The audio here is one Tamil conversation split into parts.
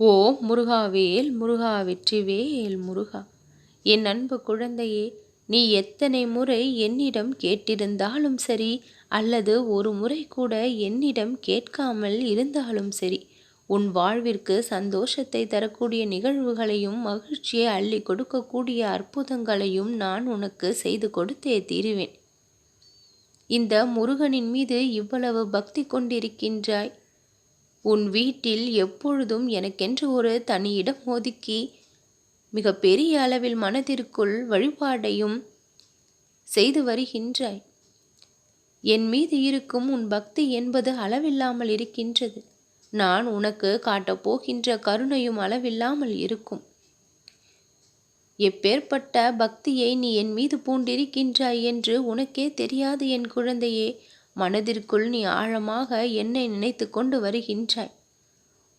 ஓ முருகாவேல் முருகா வெற்றிவேல் முருகா. என் அன்பு குழந்தையே நீ எத்தனை முறை என்னிடம் கேட்டிருந்தாலும் சரி அல்லது ஒரு முறை கூட என்னிடம் கேட்காமல் இருந்தாலும் சரி உன் வாழ்விற்கு சந்தோஷத்தை தரக்கூடிய நிகழ்வுகளையும் மகிழ்ச்சியை அள்ளி கொடுக்கக்கூடிய அற்புதங்களையும் நான் உனக்கு செய்து கொடுத்தே தீருவேன். இந்த முருகனின் மீது இவ்வளவு பக்தி கொண்டிருக்கின்றாய் உன் வீட்டில் எப்பொழுதும் எனக்கென்று ஒரு தனி இடம் ஒதுக்கி மிக பெரிய அளவில் மனதிற்குள் வழிபாடையும் செய்து வருகின்றாய். என் மீது இருக்கும் உன் பக்தி என்பது அளவில்லாமல் இருக்கின்றது. நான் உனக்கு காட்டப் போகின்ற கருணையும் அளவில்லாமல் இருக்கும். எப்பேற்பட்ட பக்தியை நீ என் மீது பூண்டிருக்கின்றாய் என்று உனக்கே தெரியாது என் குழந்தையே. மனதிற்குள் நீ ஆழமாக என்னை நினைத்து கொண்டு வருகின்றாய்.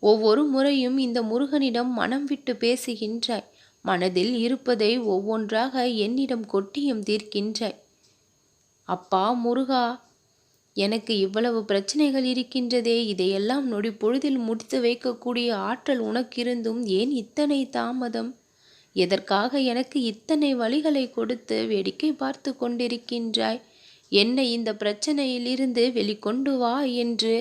ஒவ்வொரு முறையும் இந்த முருகனிடம் மனம் விட்டு பேசுகின்றாய். மனதில் இருப்பதை ஒவ்வொன்றாக என்னிடம் கொட்டியும் தீர்க்கின்றாய். அப்பா முருகா எனக்கு இவ்வளவு பிரச்சனைகள் இருக்கின்றதே இதையெல்லாம் நொடி பொழுதில் முடித்து வைக்கக்கூடிய ஆற்றல் உனக்கிருந்தும் ஏன் இத்தனை தாமதம்? எதற்காக எனக்கு இத்தனை வழிகளை கொடுத்து வேடிக்கை பார்த்து கொண்டிருக்கின்றாய்? என்னை இந்த பிரச்சனையிலிருந்து வெளிக்கொண்டு வா என்று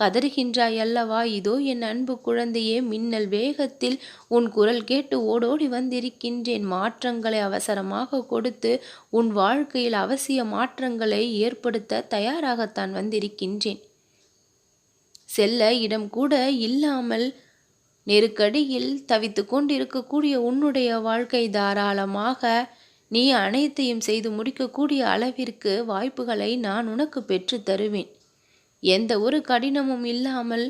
கதறுகின்றாய் அல்லவா இதோ என் அன்பு குழந்தையே மின்னல் வேகத்தில் உன் குரல் கேட்டு ஓடோடி வந்திருக்கின்றேன். மாற்றங்களை அவசரமாக கொடுத்து உன் வாழ்க்கையில் அவசிய மாற்றங்களை ஏற்படுத்த தயாராகத்தான் வந்திருக்கின்றேன். செல்ல இடம் கூட இல்லாமல் நெருக்கடியில் தவித்து கொண்டிருக்கக்கூடிய உன்னுடைய வாழ்க்கை தாராளமாக நீ அனைத்தையும் செய்து முடிக்கக்கூடிய அளவிற்கு வாய்ப்புகளை நான் உனக்கு பெற்று தருவேன். எந்த ஒரு கடினமும் இல்லாமல்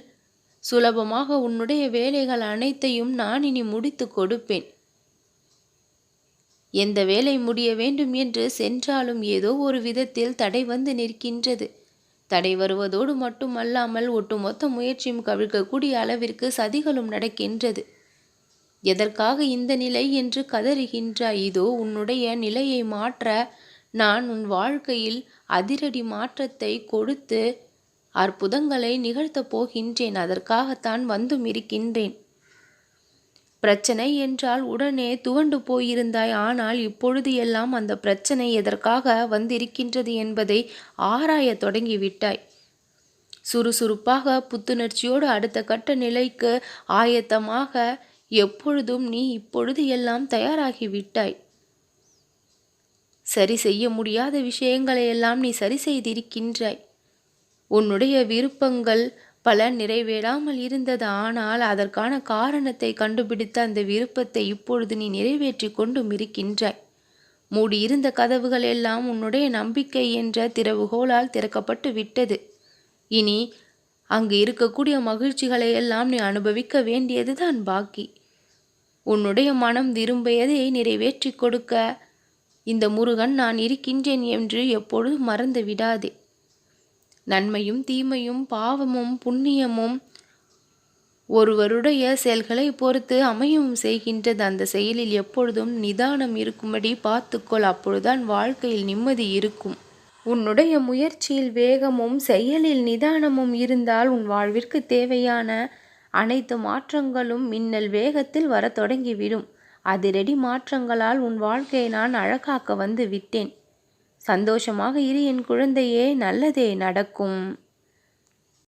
சுலபமாக உன்னுடைய வேலைகள் அனைத்தையும் நான் இனி முடித்து கொடுப்பேன். எந்த வேலை முடிய வேண்டும் என்று சென்றாலும் ஏதோ ஒரு விதத்தில் தடை வந்து நிற்கின்றது. தடை வருவதோடு மட்டுமல்லாமல் ஒட்டுமொத்த முயற்சியும் கவிழ்க்கக்கூடிய அளவிற்கு சதிகளும் நடக்கின்றது. எதற்காக இந்த நிலை என்று கதறுகின்றாய் இதோ உன்னுடைய நிலையை மாற்ற நான் உன் வாழ்க்கையில் அதிரடி மாற்றத்தை கொடுத்து அற்புதங்களை நிகழ்த்தப் போகின்றேன் அதற்காகத்தான் வந்தும் இருக்கின்றேன். பிரச்சனை என்றால் உடனே துவண்டு போயிருந்தாய் ஆனால் இப்பொழுது எல்லாம் அந்த பிரச்சனை எதற்காக வந்திருக்கின்றது என்பதை ஆராய தொடங்கிவிட்டாய். சுறுசுறுப்பாக புத்துணர்ச்சியோடு அடுத்த கட்ட நிலைக்கு ஆயத்தமாக எப்பொழுதும் நீ இப்பொழுது எல்லாம் தயாராகிவிட்டாய் சரி செய்ய முடியாத விஷயங்களையெல்லாம் நீ சரி செய்திருக்கின்றாய். உன்னுடைய விருப்பங்கள் பல நிறைவேறாமல் இருந்தது. ஆனால் அதற்கான காரணத்தை கண்டுபிடித்த அந்த விருப்பத்தை இப்பொழுது நீ நிறைவேற்றி கொண்டும் இருக்கின்றாய். மூடியிருந்த கதவுகள் எல்லாம் உன்னுடைய நம்பிக்கை என்ற திறவுகோலால் திறக்கப்பட்டு விட்டது. இனி அங்கு இருக்கக்கூடிய மகிழ்ச்சிகளை எல்லாம் நீ அனுபவிக்க வேண்டியதுதான் பாக்கி. உன்னுடைய மனம் விரும்பியதை நிறைவேற்றி கொடுக்க. இந்த முருகன் நான் இருக்கின்றேன் என்று எப்பொழுது மறந்து விடாதே. நன்மையும் தீமையும் பாவமும் புண்ணியமும் ஒருவருடைய செயல்களை பொறுத்து அமையவும் செய்கின்றது. அந்த செயலில் எப்பொழுதும் நிதானம் இருக்கும்படி பார்த்துக்கொள். அப்பொழுதுதான் வாழ்க்கையில் நிம்மதி இருக்கும். உன்னுடைய முயற்சியில் வேகமும் செயலில் நிதானமும் இருந்தால் உன் வாழ்விற்கு தேவையான அனைத்து மாற்றங்களும் மின்னல் வேகத்தில் வர தொடங்கிவிடும். அதிரடி மாற்றங்களால் உன் வாழ்க்கையை நான் அழகாக்க வந்து விட்டேன். சந்தோஷமாக இரு என் குழந்தையே நல்லதே நடக்கும்.